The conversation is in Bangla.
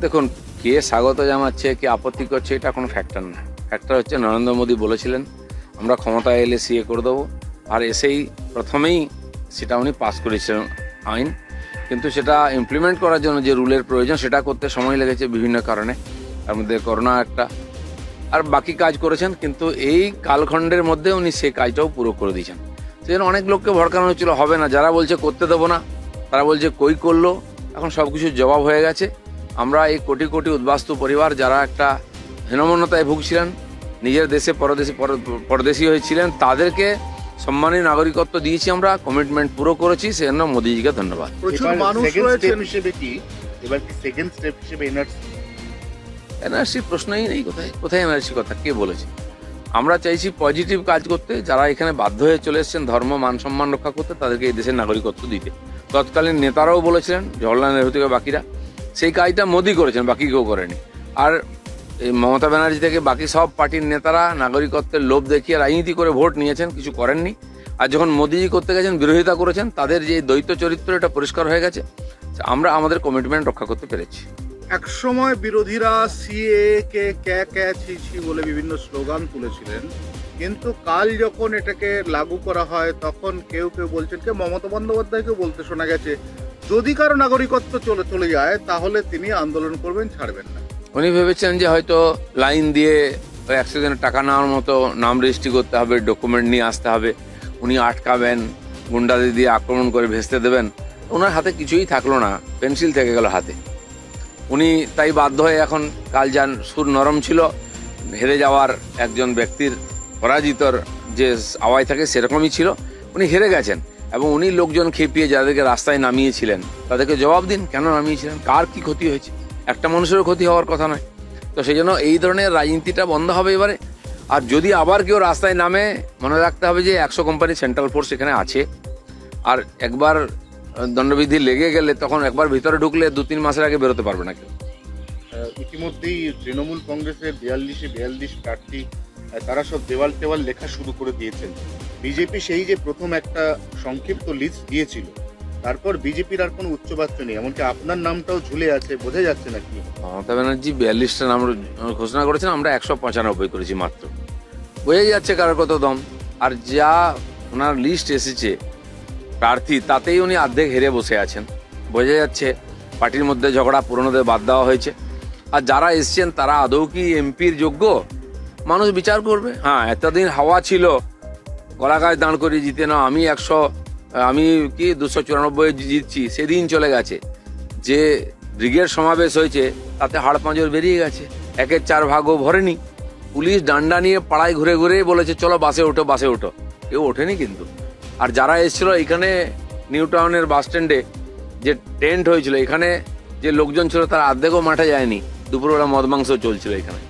দেখুন, কে স্বাগত জানাচ্ছে, কে আপত্তি করছে, এটা কোনো ফ্যাক্টর না। ফ্যাক্টর হচ্ছে, নরেন্দ্র মোদী বলেছিলেন, আমরা ক্ষমতায় এলে সিএ করে দেবো। আর এসেই প্রথমেই সেটা উনি পাস করেছিলেন আইন। কিন্তু সেটা ইমপ্লিমেন্ট করার জন্য যে রুলের প্রয়োজন, সেটা করতে সময় লেগেছে বিভিন্ন কারণে। তার মধ্যে করোনা একটা। আর বাকি কাজ করেছেন, কিন্তু এই কালখণ্ডের মধ্যে উনি সেই কাজটাও পুরো করে দিয়েছেন। সেই জন্য অনেক লোককে ভড়কানো হচ্ছিল, হবে না, যারা বলছে করতে দেবো না। তারা বলছে, কই করল? এখন সব কিছুর জবাব হয়ে গেছে। আমরা এই কোটি কোটি উদ্বাস্তু পরিবার যারা একটা হীনমন্যতায় ভুগছিলেন নিজের দেশে পরদেশে পর- পরদেশী হয়েছিলেন তাদেরকে সম্মানী নাগরিকত্ব দিয়েছি আমরা কমিটমেন্ট পুরো করেছি সেজন্য মোদিজিকে ধন্যবাদ। প্রচুর এবার মানুষ second রয়েছেন। step হিসেবে এবার সেকেন্ড স্টেপ হিসেবে এনআরসি এনআরসি প্রশ্নই নেই কোথায় কোথায় এনআরসি কথা? কে বলেছে? আমরা চাইছি পজিটিভ কাজ করতে যারা এখানে বাধ্য হয়ে চলে এসেছেন ধর্ম মান সম্মান রক্ষা করতে তাদেরকে এই দেশের নাগরিকত্ব দিতে। তৎকালীন নেতারাও বলেছিলেন জওয়াহরলাল নেহরু থেকে বাকিরা সেই কাজটা মোদি করেছেন, বাকি কেউ করেনি। আর এই মমতা ব্যানার্জি থেকে বাকি সব পার্টির নেতারা, নাগরিকত্বের লোভ দেখিয়ে রাজনীতি করে ভোট নিয়েছেন, কিছু করেননি। আর যখন মোদিজি করতে গেছেন, বিরোধিতা করেছেন, তাদের যে দ্বৈত চরিত্র, এটা পরিষ্কার হয়ে গেছে। আমরা আমাদের কমিটমেন্ট রক্ষা করতে পেরেছি। এক সময় বিরোধীরা সিএ কে, ক্যা ক্যা, ছি ছি বলে বিভিন্ন স্লোগান তুলেছিলেন। কিন্তু কাল যখন এটাকে লাগু করা হয়, তখন কেউ কেউ বলছেন, কে মমতা বন্দ্যোপাধ্যায়কে বলতে শোনা গেছে যদি কারও নাগরিকত্ব চলে চলে যায়, তাহলে তিনি আন্দোলন করবেন, ছাড়বেন না। উনি ভেবেছেন যে হয়তো লাইন দিয়ে একশো জনের টাকা নেওয়ার মতো নাম রেজিস্ট্রি করতে হবে, ডকুমেন্ট নিয়ে আসতে হবে। উনি আটকাবেন, গুন্ডাদের দিয়ে আক্রমণ করে ভেস্তে দেবেন। ওনার হাতে কিছুই থাকল না, পেন্সিল থেকে গেল হাতে। উনি তাই বাধ্য হয়ে এখন কাল যান, সুর নরম ছিল। হেরে যাওয়ার একজন ব্যক্তির পরাজিতর যে আওয়াজ থাকে, সেরকমই ছিল। উনি হেরে গেছেন। এবং উনি লোকজন খেপিয়ে যাদেরকে রাস্তায় নামিয়েছিলেন, তাদেরকে জবাব দিন, কেন নামিয়েছিলেন? কার কি ক্ষতি হয়েছে? একটা মানুষেরও ক্ষতি হওয়ার কথা নয়। তো সেই জন্য এই ধরনের রাজনীতিটা বন্ধ হবে এবারে। আর যদি আবার কেউ রাস্তায় নামে, মনে রাখতে হবে যে একশো কোম্পানি সেন্ট্রাল ফোর্স এখানে আছে। আর একবার দণ্ডবিধি লেগে গেলে তখন একবার ভিতরে ঢুকলে দু তিন মাসের আগে বেরোতে পারবে না কেউ। ইতিমধ্যেই তৃণমূল কংগ্রেসের বিয়াল্লিশে বিয়াল্লিশ প্রার্থী তারা সব দেওয়াল টেওয়াল লেখা শুরু করে দিয়েছেন। বিজেপি সেই যে প্রথম একটা সংক্ষিপ্ত লিস্ট দিয়েছিল, তারপর বিজেপির আর কোনো উচ্চবাচ্য নেই, এমনকি আপনার নামটাও ঝুলে আছে, বোঝা যাচ্ছে নাকি মমতা ব্যানার্জি বিয়াল্লিশটা নাম ঘোষণা করেছেন, আমরা একশো পঁচানব্বই করেছি মাত্র। বোঝাই যাচ্ছে কারোর কত দম। আর যা ওনার লিস্ট এসেছে প্রার্থী, তাতেই উনি অর্ধেক হেরে বসে আছেন। বোঝা যাচ্ছে পার্টির মধ্যে ঝগড়া পুরনোদের বাদ দেওয়া হয়েছে। আর যারা এসছেন, তারা আদৌ কি এমপির যোগ্য? মানুষ বিচার করবে। হ্যাঁ এতদিন হাওয়া ছিল গলা গাছ দাঁড় করিয়ে জিতে না আমি একশো, আমি কি দুশো চুরানব্বই জিতছি, সেদিন চলে গেছে। যে ব্রিগেড সমাবেশ হয়েছে, তাতে হাড় পাঁজর বেরিয়ে গেছে, একের চার ভাগও ভরেনি। পুলিশ ডান্ডা নিয়ে পাড়ায় ঘুরে ঘুরে বলেছে, চলো বাসে ওঠো বাসে ওঠো। কেউ ওঠেনি কিন্তু। আর যারা এসেছিল এখানে নিউ টাউনের বাস স্ট্যান্ডে, যে টেন্ট হয়েছিল, এখানে যে লোকজন ছিল, তার অর্ধেকও মাঠে যায়নি। দুপুরবেলা মদ মাংস চলছিল এখানে।